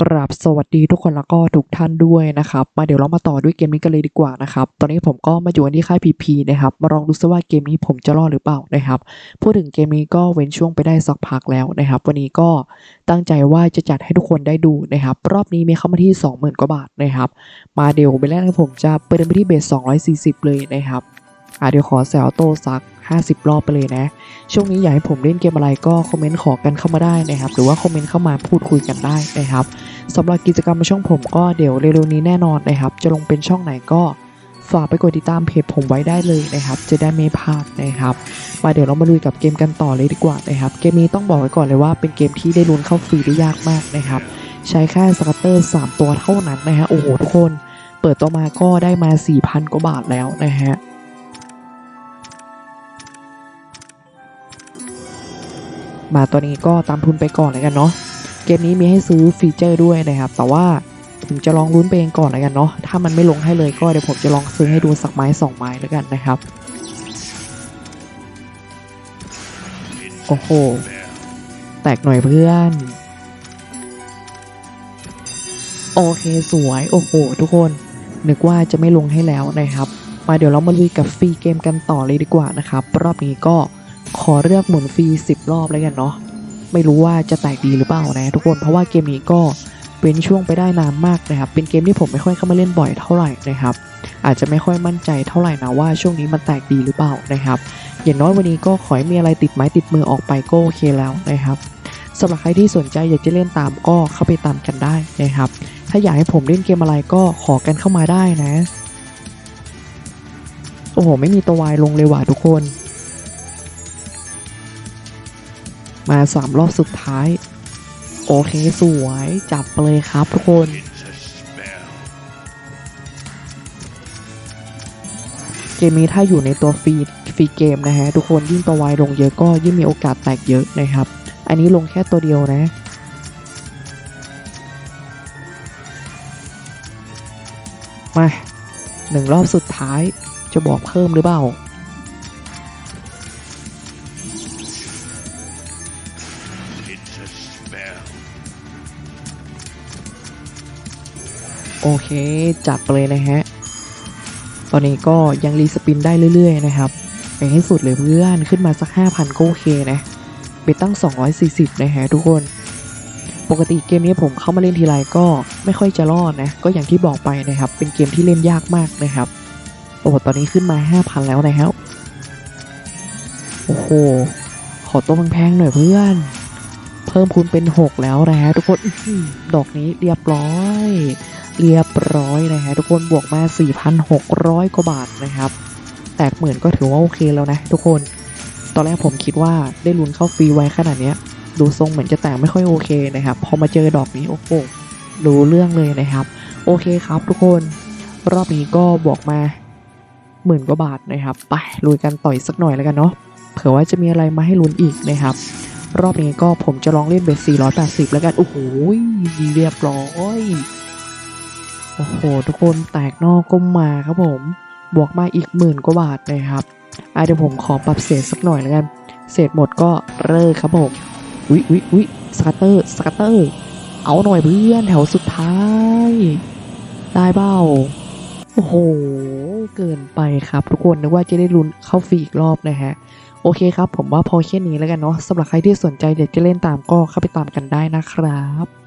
กราบสวัสดีทุกคนแล้วก็ทุกท่านด้วยนะครับ มาเดี๋ยวเรามาต่อด้วยเกมนี้กันเลยดีกว่านะครับ ตอนนี้ผมก็มาอยู่กันที่ค่าย PP นะครับ มาลองดูซิว่าเกมนี้ผมจะรอดหรือเปล่านะครับ พูดถึงเกมนี้ก็เว้นช่วงไปได้สักพักแล้วนะครับ วันนี้ก็ตั้งใจว่าจะจัดให้ทุกคนได้ดูนะครับ รอบนี้มีเข้ามาที่ 20,000 กว่าบาทนะครับ มาเดี๋ยวไปแรกนะผมจะเปิดไปที่เบส240 เลยนะครับอะเดี๋ยวขอแซวโตสัก 50 รอบไปเลยนะ ช่วงนี้อยากให้ผมเล่นเกมอะไรก็คอมเมนต์ขอกันเข้ามาได้นะครับ หรือว่าคอมเมนต์เข้ามาพูดคุยกันได้นะครับสำหรับกิจกรรมในช่องผมก็เดี๋ยวเร็วๆนี้แน่นอนนะครับ จะลงเป็นช่องไหนก็ฝากไปกดติดตามเพจผมไว้ได้เลยนะครับ จะได้ไม่พลาดนะครับ มาเดี๋ยวเรามาลุยกับเกมกันต่อเลยดีกว่านะครับ เกมนี้ต้องบอกไว้ก่อนเลยว่าเป็นเกมที่ได้ลุ้นเข้าฟรีได้ยากมากนะครับ ใช้แค่สกัตเตอร์ 3 ตัวเท่านั้นนะฮะ โอ้โหทุกคน เปิดตัวมาก็ได้มา 4,000 กว่าบาทแล้วนะฮะ มาตัวนี้ก็ตามทุนไปก่อนเลยกันเนาะเกมนี้มีให้ซื้อฟีเจอร์ด้วยนะครับ แต่ว่าผมจะลองลุ้นไปเองก่อนเลยกันเนาะถ้ามันไม่ลงให้เลยก็เดี๋ยวผมจะลองซื้อให้ดูสักไม้สองไม้แล้วกันนะครับโอ้โหแตกหน่อยเพื่อนโอเคสวยโอ้โหทุกคนนึกว่าจะไม่ลงให้แล้วนะครับ มาเดี๋ยวเรามาลุยกับฟรีเกมกันต่อเลยดีกว่านะครับ รอบนี้ก็ ขอเลือกหมุนฟรี10 รอบแล้วกันเนาะไม่รู้ว่าจะแตกดีหรือเปล่านะ ทุกคนเพราะว่าเกมนี้ก็เป็นช่วงไปได้นานมากนะครับ เป็นเกมที่ผมไม่ค่อยเข้ามาเล่นบ่อยเท่าไหร่นะครับ อาจจะไม่ค่อยมั่นใจเท่าไหร่นะว่าช่วงนี้มันแตกดีหรือเปล่านะครับ อย่างน้อยวันนี้ก็ขอให้มีอะไรติดไม้ติดมือออกไปก็โอเคแล้วนะครับสำหรับใครที่สนใจอยากจะเล่นตามก็เข้าไปตามกันได้นะครับ ถ้าอยากให้ผมเล่นเกมอะไรก็ขอกันเข้ามาได้นะ โอ้โห ไม่มีตัววายลงเลยว่ะทุกคน มาสามรอบสุดท้าย โอเคสวยจับไปเลยครับทุกคน เกมนี้ถ้าอยู่ในตัวฟรีฟรีเกมนะฮะ ทุกคนยิ่งตัววายลงเยอะก็ยิ่งมีโอกาสแตกเยอะนะครับ อันนี้ลงแค่ตัวเดียวนะมาหนึ่งรอบสุดท้ายจะบอกเพิ่มหรือเปล่า โอเค จัดไปเลยนะฮะ ตอนนี้ก็ยังรีสปินได้เรื่อยๆนะครับไปให้สุดเลยเพื่อนขึ้นมาสัก 5,000 ก็โอเคนะเบตตั้ง 240 นะฮะทุกคน ปกติเกมนี้ผมเข้ามาเล่นทีไรก็ไม่ค่อยจะรอดนะ ก็อย่างที่บอกไปนะครับ เป็นเกมที่เล่นยากมากนะครับ โอ้โหตอนนี้ขึ้นมา 5,000 แล้วนะครับ โอ้โห ขอตัวแพงๆหน่อยเพื่อน เพิ่มคูณเป็น 6 แล้วนะฮะทุกคนดอกนี้เรียบร้อย เรียบร้อยนะฮะทุกคนบวกมา 4,600 กว่าบาทนะครับ แตกหมื่นก็ถือว่าโอเคแล้วนะทุกคน ตอนแรกผมคิดว่าได้ลุ้นเข้าฟรีไว้ขนาดเนี้ย ดูทรงเหมือนจะแตกไม่ค่อยโอเคนะครับ พอมาเจอดอกนี้โอ้โหรู้เรื่องเลยนะครับ โอเคครับทุกคน รอบนี้ก็บวกมาหมื่นกว่าบาทนะครับ ไปลุยกันต่อยสักหน่อยแล้วกันเนาะเผื่อว่าจะมีอะไรมาให้ลุ้นอีกนะครับ รอบนี้ก็ผมจะลองเล่นเบส480 แล้วกัน โอ้โหเรียบร้อย โอ้โห ทุกคนแตกนอกก็มาครับผม บวกมาอีกหมื่นกว่าบาทนะครับอะเดี๋ยวผมขอปรับเศษสักหน่อยแล้วกัน เศษหมดก็เลิกครับผมอุ๊ยอุ๊ยอุ๊ยสกัตเตอร์สกัตเตอร์ เอาหน่อยเพื่อนแถวสุดท้าย ได้เบ้าโอ้โห เกินไปครับทุกคนนึกว่าจะได้ลุ้นเข้าฟรีอีกรอบนะฮะ โอเคครับ ผมว่าพอแค่นี้แล้วกันเนาะสำหรับใครที่สนใจอยากจะเล่นตามก็เข้าไปตามกันได้นะครับ